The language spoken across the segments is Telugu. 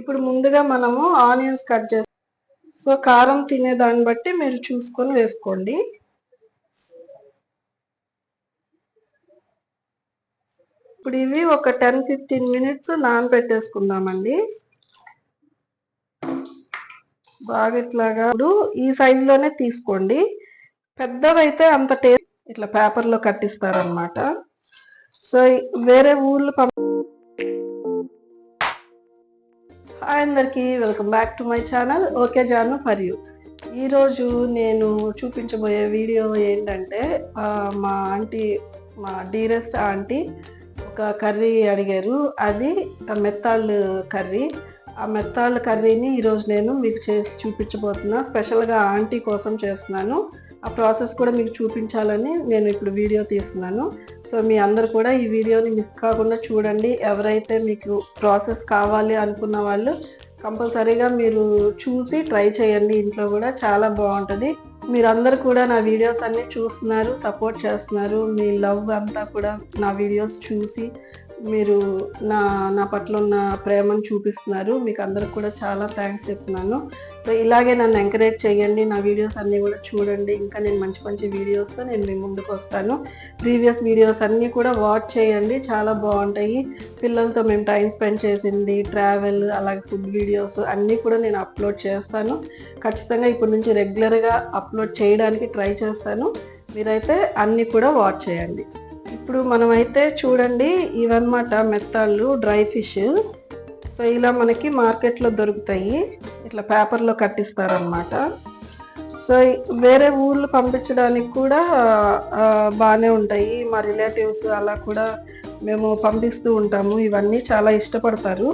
ఇప్పుడు ముందుగా మనము ఆనియన్స్ కట్ చేస్తాం సో కారం తినే దాన్ని బట్టి మీరు చూసుకొని వేసుకోండి. ఇప్పుడు ఇవి ఒక టెన్ ఫిఫ్టీన్ మినిట్స్ నానబెట్టేసుకుందామండి బాగా ఇట్లాగా ఇప్పుడు ఈ సైజులోనే తీసుకోండి. పెద్దవైతే అంత టేస్ట్ ఇట్లా పేపర్లో కట్టిస్తారనమాట సో వేరే ఊర్లు పంప అందరికి welcome back to my channel. Okay Janu for you. ఈరోజు నేను చూపించబోయే వీడియో ఏంటంటే మా ఆంటీ మా డీరెస్ట్ ఆంటీ ఒక కర్రీ అడిగారు. అది ఆ మెత్తాళ్ళు కర్రీ. ఆ మెత్తాళ్ళ కర్రీని ఈరోజు నేను మీకు చేసి చూపించబోతున్నా. స్పెషల్గా ఆంటీ కోసం చేస్తున్నాను. ఆ ప్రాసెస్ కూడా మీకు చూపించాలని నేను ఇప్పుడు వీడియో తీస్తున్నాను. సో మీ అందరు కూడా ఈ వీడియోని మిస్ కాకుండా చూడండి. ఎవరైతే మీకు ప్రాసెస్ కావాలి అనుకున్న వాళ్ళు కంపల్సరీగా మీరు చూసి ట్రై చేయండి. ఇంట్లో కూడా చాలా బాగుంటుంది. మీరందరూ కూడా నా వీడియోస్ అన్నీ చూస్తున్నారు సపోర్ట్ చేస్తున్నారు. మీ లవ్ అంతా కూడా నా వీడియోస్ చూసి మీరు నా నా పట్ల ఉన్న ప్రేమను చూపిస్తున్నారు. మీకు అందరికి కూడా చాలా థ్యాంక్స్ చెప్తున్నాను. సో ఇలాగే నన్ను ఎంకరేజ్ చేయండి. నా వీడియోస్ అన్నీ కూడా చూడండి. ఇంకా నేను మంచి మంచి వీడియోస్తో నేను మీ ముందుకు వస్తాను. ప్రీవియస్ వీడియోస్ అన్నీ కూడా వాచ్ చేయండి. చాలా బాగుంటాయి. పిల్లలతో మేము టైం స్పెండ్ చేసింది ట్రావెల్ అలాగే ఫుడ్ వీడియోస్ అన్నీ కూడా నేను అప్లోడ్ చేస్తాను. ఖచ్చితంగా ఇప్పటి నుంచి రెగ్యులర్గా అప్లోడ్ చేయడానికి ట్రై చేస్తాను. మీరైతే అన్నీ కూడా వాచ్ చేయండి. ఇప్పుడు మనమైతే చూడండి ఇవన్నమాట మెత్తాళ్ళు డ్రై ఫిష్. సో ఇలా మనకి మార్కెట్లో దొరుకుతాయి. ఇట్లా పేపర్లో కట్టిస్తారనమాట సో వేరే ఊర్లు పంపించడానికి కూడా బాగానే ఉంటాయి. మా రిలేటివ్స్ అలా కూడా మేము పంపిస్తూ ఉంటాము. ఇవన్నీ చాలా ఇష్టపడతారు.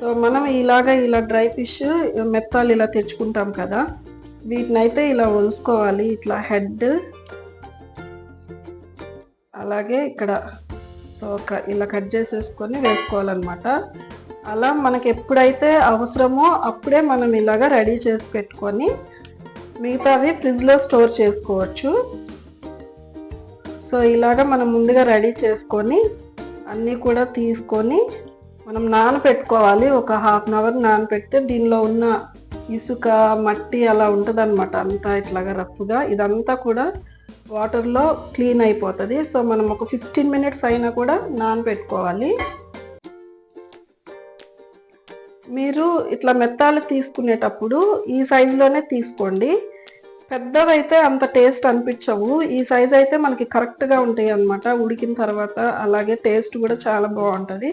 సో మనం ఇలాగ ఇలా డ్రై ఫిష్ మెత్తాలు ఇలా తెచ్చుకుంటాం కదా. వీటిని అయితే ఇలా ఒలుసుకోవాలి. ఇట్లా హెడ్ అలాగే ఇక్కడ ఒక ఇలా కట్ చేసేసుకొని వేసుకోవాలన్నమాట. అలా మనకి ఎప్పుడైతే అవసరమో అప్పుడే మనం ఇలాగా రెడీ చేసి పెట్టుకొని మిగతావి ఫ్రిడ్జ్లో స్టోర్ చేసుకోవచ్చు. సో ఇలాగ మనం ముందుగా రెడీ చేసుకొని అన్నీ కూడా తీసుకొని మనం నానబెట్టుకోవాలి ఒక హాఫ్ అన్ అవర్ నానపెడితే దీనిలో ఉన్న ఇసుక మట్టి అలా ఉంటుంది అనమాట అంతా ఇట్లాగా రఫ్గా. ఇదంతా కూడా వాటర్లో క్లీన్ అయిపోతుంది. సో మనం ఒక ఫిఫ్టీన్ మినిట్స్ అయినా కూడా నానబెట్టుకోవాలి. మీరు ఇట్లా మెత్తాలు తీసుకునేటప్పుడు ఈ సైజులోనే తీసుకోండి. పెద్దవైతే అంత టేస్ట్ అనిపించవు. ఈ సైజ్ అయితే మనకి కరెక్ట్గా ఉంటాయి అన్నమాట ఉడికిన తర్వాత అలాగే టేస్ట్ కూడా చాలా బాగుంటుంది.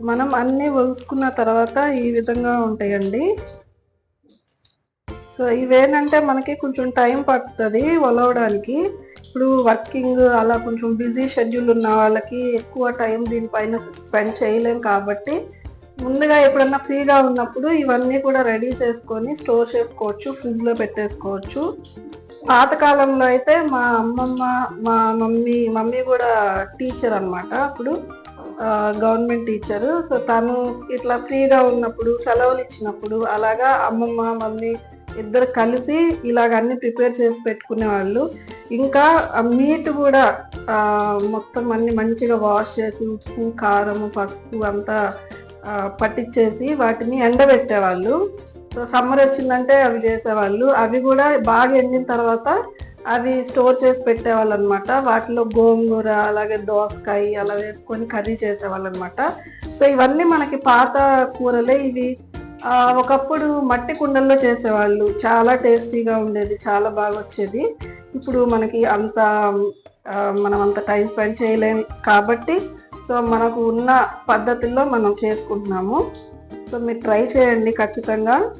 మనం అన్నీ ఒలుసుకున్న తర్వాత ఈ విధంగా ఉంటాయండి. సో ఇవేనంటే మనకి కొంచెం టైం పడుతుంది ఒలవడానికి ఇప్పుడు వర్కింగ్ అలా కొంచెం బిజీ షెడ్యూల్ ఉన్న వాళ్ళకి ఎక్కువ టైం దీనిపైన స్పెండ్ చేయలేం కాబట్టి ముందుగా ఎప్పుడన్నా ఫ్రీగా ఉన్నప్పుడు ఇవన్నీ కూడా రెడీ చేసుకొని స్టోర్ చేసుకోవచ్చు ఫ్రిడ్జ్లో పెట్టేసుకోవచ్చు. పాతకాలంలో అయితే మా అమ్మమ్మ మా మమ్మీ మమ్మీ కూడా టీచర్ అన్నమాట అప్పుడు. Government teacher. సో తను ఇట్లా ఫ్రీగా ఉన్నప్పుడు సెలవులు ఇచ్చినప్పుడు అలాగా అమ్మమ్మ మమ్మీ ఇద్దరు కలిసి ఇలాగ అన్ని ప్రిపేర్ చేసి పెట్టుకునే వాళ్ళు. ఇంకా మీట్ కూడా మొత్తం అన్ని మంచిగా వాష్ చేసి ఉప్పు కారం పసుపు అంతా పట్టించేసి వాటిని ఎండబెట్టేవాళ్ళు. సో సమ్మర్ వచ్చిందంటే అవి చేసేవాళ్ళు. అవి కూడా బాగా ఎండిన తర్వాత అవి స్టోర్ చేసి పెట్టేవాళ్ళు అనమాట వాటిలో గోంగూర అలాగే దోసకాయ అలా వేసుకొని కర్రీ చేసేవాళ్ళు అనమాట సో ఇవన్నీ మనకి పాత కూరలే ఇవి. ఒకప్పుడు మట్టి కుండల్లో చేసేవాళ్ళు. చాలా టేస్టీగా ఉండేది చాలా బాగా వచ్చేది. ఇప్పుడు మనకి అంత మనం అంత టైం స్పెండ్ చేయలేం కాబట్టి సో మనకు ఉన్న పద్ధతుల్లో మనం చేసుకుంటున్నాము. సో మీరు ట్రై చేయండి ఖచ్చితంగా.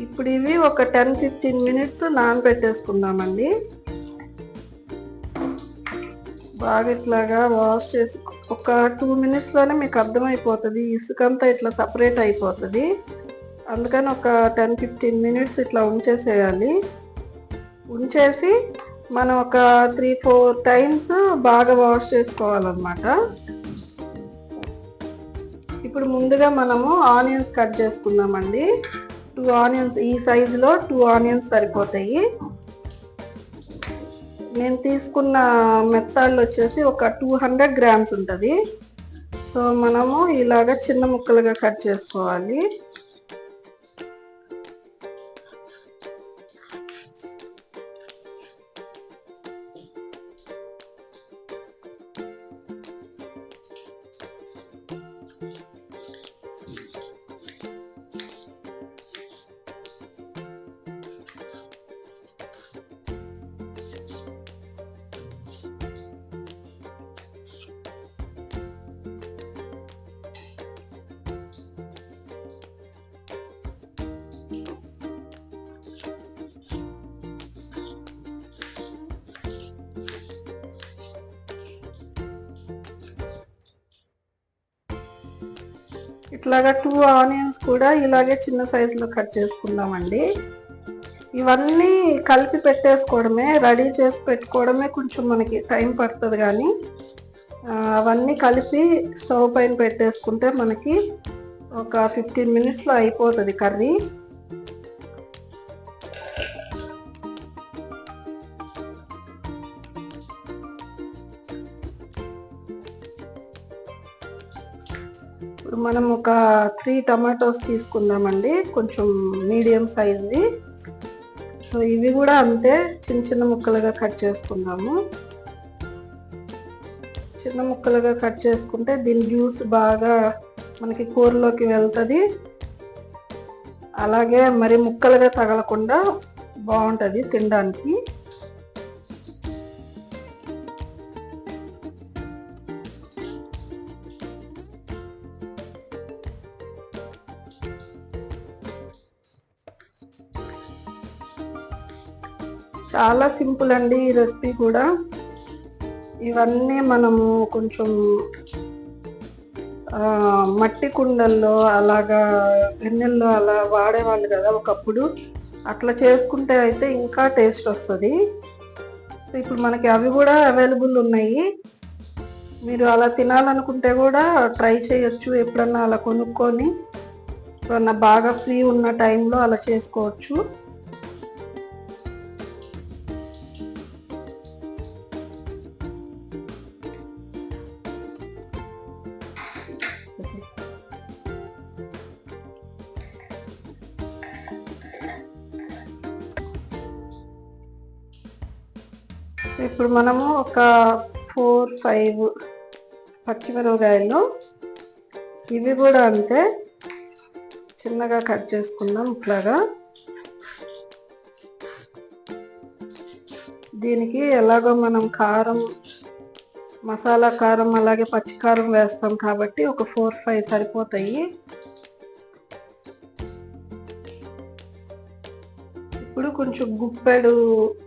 ఇప్పుడు ఇవి ఒక టెన్ ఫిఫ్టీన్ మినిట్స్ నానబెట్టేసుకుందామండి బాగా ఇట్లాగా వాష్ చేసి ఒక టూ మినిట్స్లోనే మీకు అర్థమైపోతుంది. ఇసుకంతా ఇట్లా సపరేట్ అయిపోతుంది. అందుకని ఒక టెన్ ఫిఫ్టీన్ మినిట్స్ ఇట్లా ఉంచేసేయాలి. ఉంచేసి మనం ఒక త్రీ ఫోర్ టైమ్స్ బాగా వాష్ చేసుకోవాలన్నమాట. ఇప్పుడు ముందుగా మనము ఆనియన్స్ కట్ చేసుకుందామండి. టూ ఆనియన్స్ ఈ సైజులో టూ ఆనియన్స్ సరిపోతాయి. నేను తీసుకున్న మెత్తాళ్ళు వచ్చేసి ఒక టూ హండ్రెడ్ గ్రామ్స్ ఉంటుంది. సో మనము ఇలాగ చిన్న ముక్కలుగా కట్ చేసుకోవాలి. ఇట్లాగా టూ ఆనియన్స్ కూడా ఇలాగే చిన్న సైజులో కట్ చేసుకుందామండి. ఇవన్నీ కలిపి పెట్టేసుకోవడమే రెడీ చేసి పెట్టుకోవడమే కొంచెం మనకి టైం పడుతుంది కానీ అవన్నీ కలిపి స్టవ్ పైన పెట్టేసుకుంటే మనకి ఒక ఫిఫ్టీన్ మినిట్స్లో అయిపోతుంది కర్రీ. త్రీ టమాటోస్ తీసుకుందామండి. కొంచెం మీడియం సైజ్వి సో ఇవి కూడా అంతే చిన్న చిన్న ముక్కలుగా కట్ చేసుకుందాము. చిన్న ముక్కలుగా కట్ చేసుకుంటే దీని జ్యూస్ బాగా మనకి కూరలోకి వెళ్తుంది. అలాగే మరి ముక్కలుగా తగలకుండా బాగుంటుంది తినడానికి. చాలా సింపుల్ అండి ఈ రెసిపీ కూడా. ఇవన్నీ మనము కొంచెం మట్టి కుండల్లో అలాగా గిన్నెల్లో అలా వాడేవాళ్ళు కదా ఒకప్పుడు. అట్లా చేసుకుంటే అయితే ఇంకా టేస్ట్ వస్తుంది. సో ఇప్పుడు మనకి అవి కూడా అవైలబుల్ ఉన్నాయి. మీరు అలా తినాలనుకుంటే కూడా ట్రై చేయొచ్చు ఎప్పుడన్నా అలా కొనుక్కొని. ఎప్పుడన్నా బాగా ఫ్రీ ఉన్న టైంలో అలా చేసుకోవచ్చు. ఇప్పుడు మనము ఒక ఫోర్ ఫైవ్ పచ్చిమిరపకాయలు. ఇవి కూడా అంతే. చిన్నగా కట్ చేసుకుందాం ఇట్లాగా. దీనికి ఎలాగో మనం కారం మసాలా కారం అలాగే పచ్చికారం వేస్తాం కాబట్టి ఒక ఫోర్ ఫైవ్ సరిపోతాయి. ఇప్పుడు కొంచెం గుప్పెడు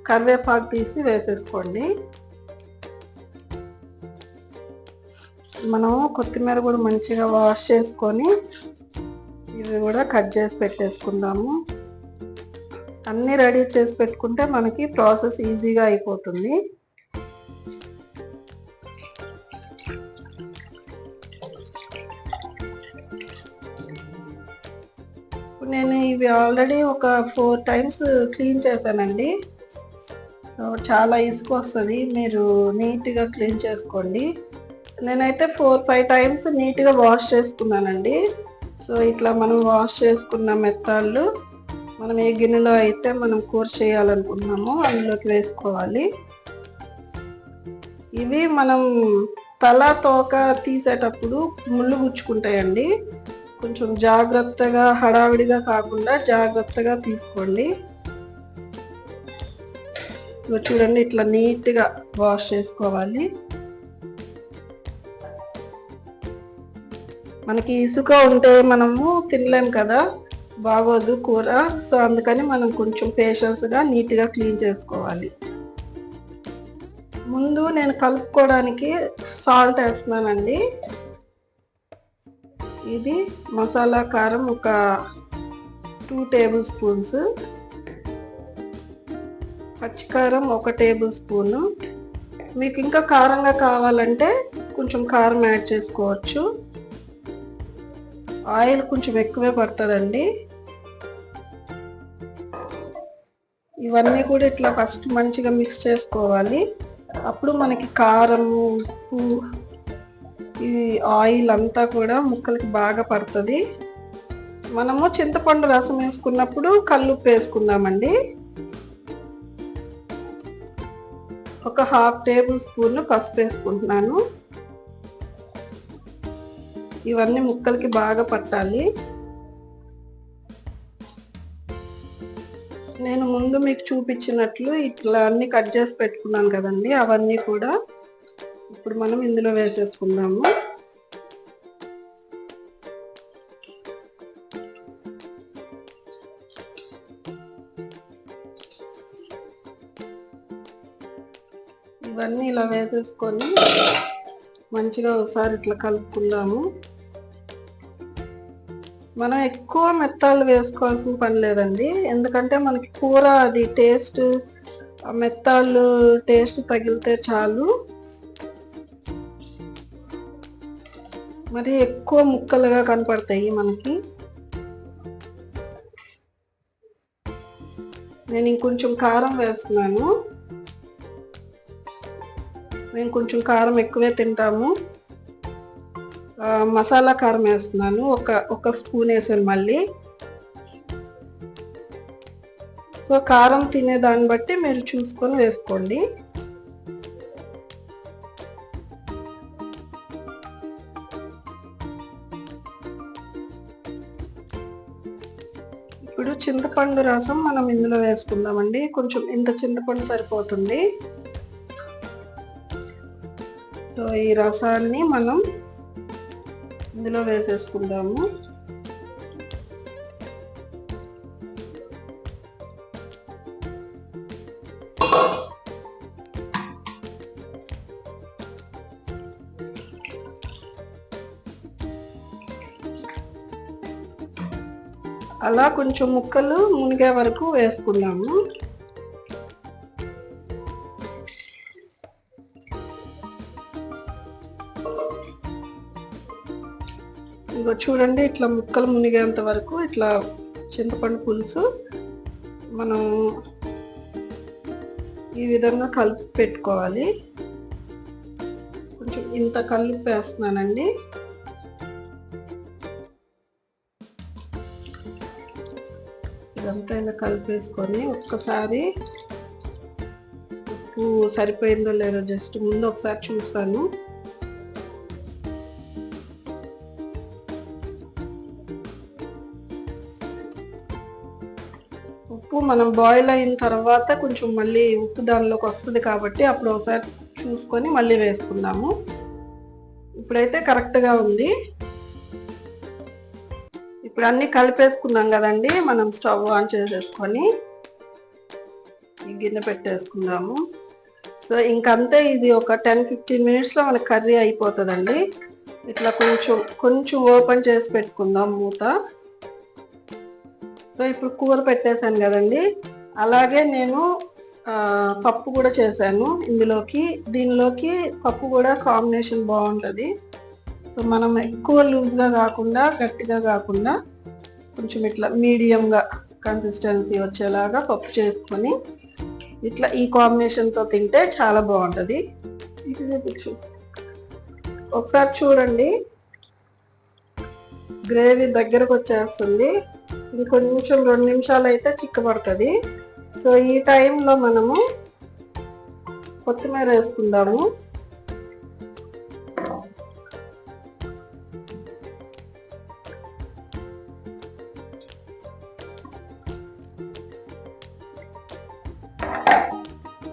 కరివేపాకు తీసి వేసేసుకోండి. మనం కొత్తిమీర కూడా మంచిగా వాష్ చేసుకొని ఇవి కూడా కట్ చేసి పెట్టేసుకుందాము. అన్నీ రెడీ చేసి పెట్టుకుంటే మనకి ప్రాసెస్ ఈజీగా అయిపోతుంది. నేను ఇవి ఆల్రెడీ ఒక ఫోర్ టైమ్స్ క్లీన్ చేశానండి. సో చాలా ఇసుక వస్తుంది. మీరు నీట్గా క్లీన్ చేసుకోండి. నేనైతే ఫోర్ ఫైవ్ టైమ్స్ నీట్గా వాష్ చేసుకున్నానండి. సో ఇట్లా మనం వాష్ చేసుకున్న మెత్తాళ్ళు మనం ఏ గిన్నెలో అయితే మనం కూర చేయాలనుకున్నామో అందులోకి వేసుకోవాలి. ఇవి మనం తల తోక తీసేటప్పుడు ముళ్ళు గుచ్చుకుంటాయండి. కొంచెం జాగ్రత్తగా హడావిడిగా కాకుండా జాగ్రత్తగా తీసుకోండి. చూడండి ఇట్లా నీట్గా వాష్ చేసుకోవాలి. మనకి ఇసుక ఉంటే మనము తినలేం కదా బాగోదు కూర. సో అందుకని మనం కొంచెం పేషెన్స్గా నీట్గా క్లీన్ చేసుకోవాలి. ముందు నేను కలుపుకోవడానికి సాల్ట్ వేస్తున్నానండి. ఇది మసాలా కారం ఒక టూ టేబుల్ స్పూన్స్ పచ్చికారం ఒక టేబుల్ స్పూను మీకు ఇంకా కారంగా కావాలంటే కొంచెం కారం యాడ్ చేసుకోవచ్చు. ఆయిల్ కొంచెం ఎక్కువే పడుతుందండి. ఇవన్నీ కూడా ఇట్లా ఫస్ట్ మంచిగా మిక్స్ చేసుకోవాలి. అప్పుడు మనకి కారం ఉప్పు ఈ ఆయిల్ అంతా కూడా ముక్కలకి బాగా పడుతుంది. మనము చింతపండు రసం వేసుకున్నప్పుడు కల్లుప్పు వేసుకుందామండి. ఒక హాఫ్ టేబుల్ స్పూన్ పసుపు వేసుకుంటున్నాను. ఇవన్నీ ముక్కలకి బాగా పట్టాలి. నేను ముందు మీకు చూపించినట్లు ఇట్లా అన్ని కట్ చేసి పెట్టుకున్నాను కదండి అవన్నీ కూడా. ఇప్పుడు మనం ఇందులో వేసేసుకుందాము. ఇవన్నీ ఇలా వేసేసుకొని మంచిగా ఒకసారి ఇట్లా కలుపుకుందాము. మనం ఎక్కువ మెత్తాలు వేసుకోవాల్సిన పని లేదండి. ఎందుకంటే మనకి కూర అది టేస్ట్ మెత్తాలు టేస్ట్ తగిలితే చాలు. మరి ఎక్కువ ముక్కలుగా కనపడతాయి మనకి. నేను ఇంకొంచెం కారం వేస్తున్నాను. మేము కొంచెం కారం ఎక్కువే తింటాము. మసాలా కారం వేస్తున్నాను. ఒక ఒక స్పూన్ వేసాను మళ్ళీ. సో కారం తినే దాన్ని బట్టి మీరు చూసుకొని వేసుకోండి. చింతపండు రసం మనం ఇందులో వేసుకుందామండి. కొంచెం ఇంత చింతపండు సరిపోతుంది. సో ఈ రసాన్ని మనం ఇందులో వేసేసుకుందాము. అలా కొంచెం ముక్కలు మునిగే వరకు వేసుకున్నాము ఇగో చూడండి ఇట్లా ముక్కలు మునిగేంత వరకు ఇట్లా చింతపండు పులుసు మనం ఈ విధంగా కలిపి పెట్టుకోవాలి. కొంచెం ఇంత కలిపి వేస్తున్నానండి. ఇదంతా ఇలా కలిపేసుకొని ఒక్కసారి ఉప్పు సరిపోయిందో లేదో జస్ట్ ముందు ఒకసారి చూస్తాను. ఉప్పు మనం బాయిల్ అయిన తర్వాత కొంచెం మళ్ళీ ఉప్పు దానిలోకి వస్తుంది కాబట్టి అప్పుడు ఒకసారి చూసుకొని మళ్ళీ వేసుకుందాము. ఇప్పుడైతే కరెక్ట్గా ఉంది. ఇప్పుడు అన్నీ కలిపేసుకున్నాం కదండి. మనం స్టవ్ ఆన్ చేసేసుకొని ఈ గిన్నె పెట్టేసుకుందాము. సో ఇంకంతే ఇది ఒక టెన్ ఫిఫ్టీన్ మినిట్స్లో మనకి కర్రీ అయిపోతుందండి. ఇట్లా కొంచెం కొంచెం ఓపెన్ చేసి పెట్టుకుందాం మూత. సో ఇప్పుడు కూర పెట్టేశాను కదండి. అలాగే నేను పప్పు కూడా చేశాను. ఇందులోకి దీనిలోకి పప్పు కూడా కాంబినేషన్ బాగుంటుంది. మనం ఎక్కువ లూజ్గా కాకుండా గట్టిగా కాకుండా కొంచెం ఇట్లా మీడియంగా కన్సిస్టెన్సీ వచ్చేలాగా పప్పు చేసుకొని ఇట్లా ఈ కాంబినేషన్తో తింటే చాలా బాగుంటుంది. ఒకసారి చూడండి. గ్రేవీ దగ్గరకు వచ్చేస్తుంది. ఇంకొంచెం రెండు నిమిషాలు అయితే చిక్కబడుతుంది. సో ఈ టైంలో మనము కొత్తిమీర వేసుకుందాము.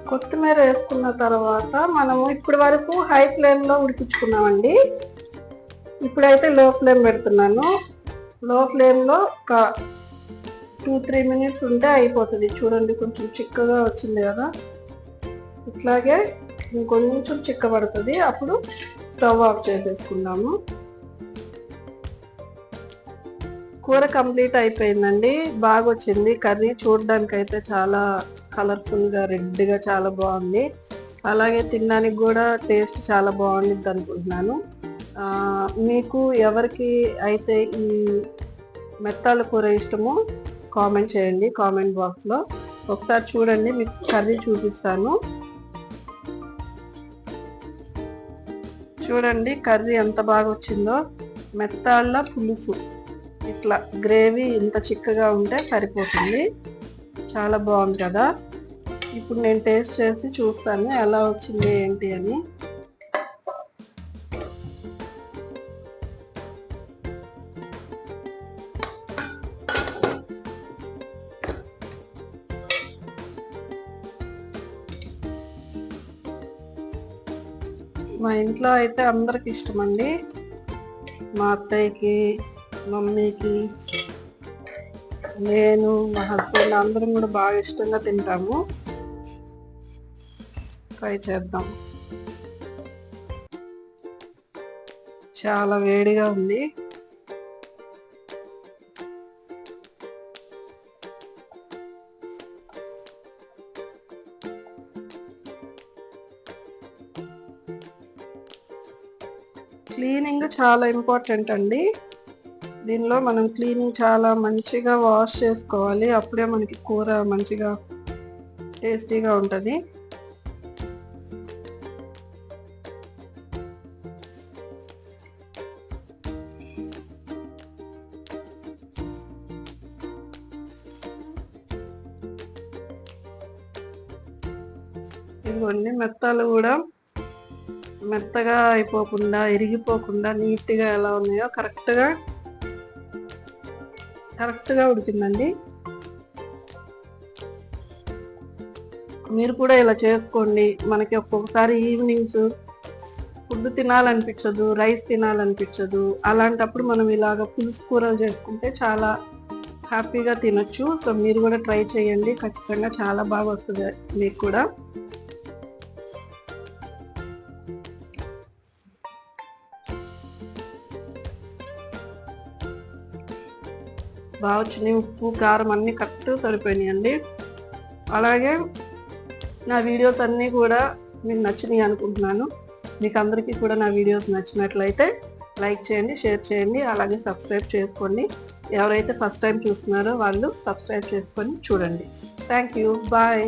కొత్తిమీర వేసుకున్న తర్వాత మనము ఇప్పటి వరకు హై ఫ్లేమ్లో ఉడికించుకున్నామండి. ఇప్పుడైతే లో ఫ్లేమ్ పెడుతున్నాను. లో ఫ్లేమ్లో ఒక టూ త్రీ మినిట్స్ ఉంటే అయిపోతుంది. చూడండి కొంచెం చిక్కగా వచ్చింది కదా. ఇట్లాగే ఇంకొంచెం చిక్కబడుతుంది. అప్పుడు స్టవ్ ఆఫ్ చేసేసుకుందాము. కూర కంప్లీట్ అయిపోయిందండి. బాగా వచ్చింది కర్రీ చూడడానికైతే చాలా కలర్ఫుల్గా రెడ్గా చాలా బాగుంది. అలాగే తినడానికి కూడా టేస్ట్ చాలా బాగుంటుంది అనుకుంటున్నాను. మీకు ఎవరికి అయితే ఈ మెత్తాల కూర ఇష్టమో కామెంట్ చేయండి కామెంట్ బాక్స్లో. ఒకసారి చూడండి మీకు కర్రీ చూపిస్తాను. చూడండి కర్రీ ఎంత బాగా వచ్చిందో. మెత్తాళ్ళ పులుసు. ఇట్లా గ్రేవీ ఇంత చిక్కగా ఉంటే సరిపోతుంది. చాలా బాగుంది కదా. ఇప్పుడు నేను టేస్ట్ చేసి చూస్తాను ఎలా వచ్చింది ఏంటి అని. మా ఇంట్లో అయితే అందరికి ఇష్టం అండి. మా అత్తయ్యకి మమ్మీకి నేను మా హస్బెండ్ అందరం కూడా బాగా ఇష్టంగా తింటాము. ట్రై చేద్దాం. చాలా వేడిగా ఉంది. క్లీనింగ్ చాలా ఇంపార్టెంట్ అండి. దీనిలో మనం క్లీనింగ్ చాలా మంచిగా వాష్ చేసుకోవాలి. అప్పుడే మనకి కూర మంచిగా టేస్టీగా ఉంటుంది. ఇదిగోండి మెత్తాలు కూడా మెత్తగా అయిపోకుండా ఇరిగిపోకుండా నీట్గా ఎలా ఉన్నాయో కరెక్ట్గా కరెక్ట్గా ఉడికిందండి. మీరు కూడా ఇలా చేసుకోండి. మనకి ఒక్కొక్కసారి ఈవినింగ్స్ ఫుడ్ తినాలనిపించదు రైస్ తినాలనిపించదు. అలాంటప్పుడు మనం ఇలాగ పులుసు కూరలు చేసుకుంటే చాలా హ్యాపీగా తినొచ్చు. సో మీరు కూడా ట్రై చేయండి. ఖచ్చితంగా చాలా బాగా వస్తుంది మీకు కూడా. బాగా వచ్చినాయి ఉప్పు కారం అన్నీ కరెక్ట్ సరిపోయినాయండి. అలాగే నా వీడియోస్ అన్నీ కూడా మీకు నచ్చినాయి అనుకుంటున్నాను. మీకు అందరికీ కూడా నా వీడియోస్ నచ్చినట్లయితే లైక్ చేయండి షేర్ చేయండి అలాగే సబ్స్క్రైబ్ చేసుకోండి. ఎవరైతే ఫస్ట్ టైం చూస్తున్నారో వాళ్ళు సబ్స్క్రైబ్ చేసుకొని చూడండి. Thank you bye.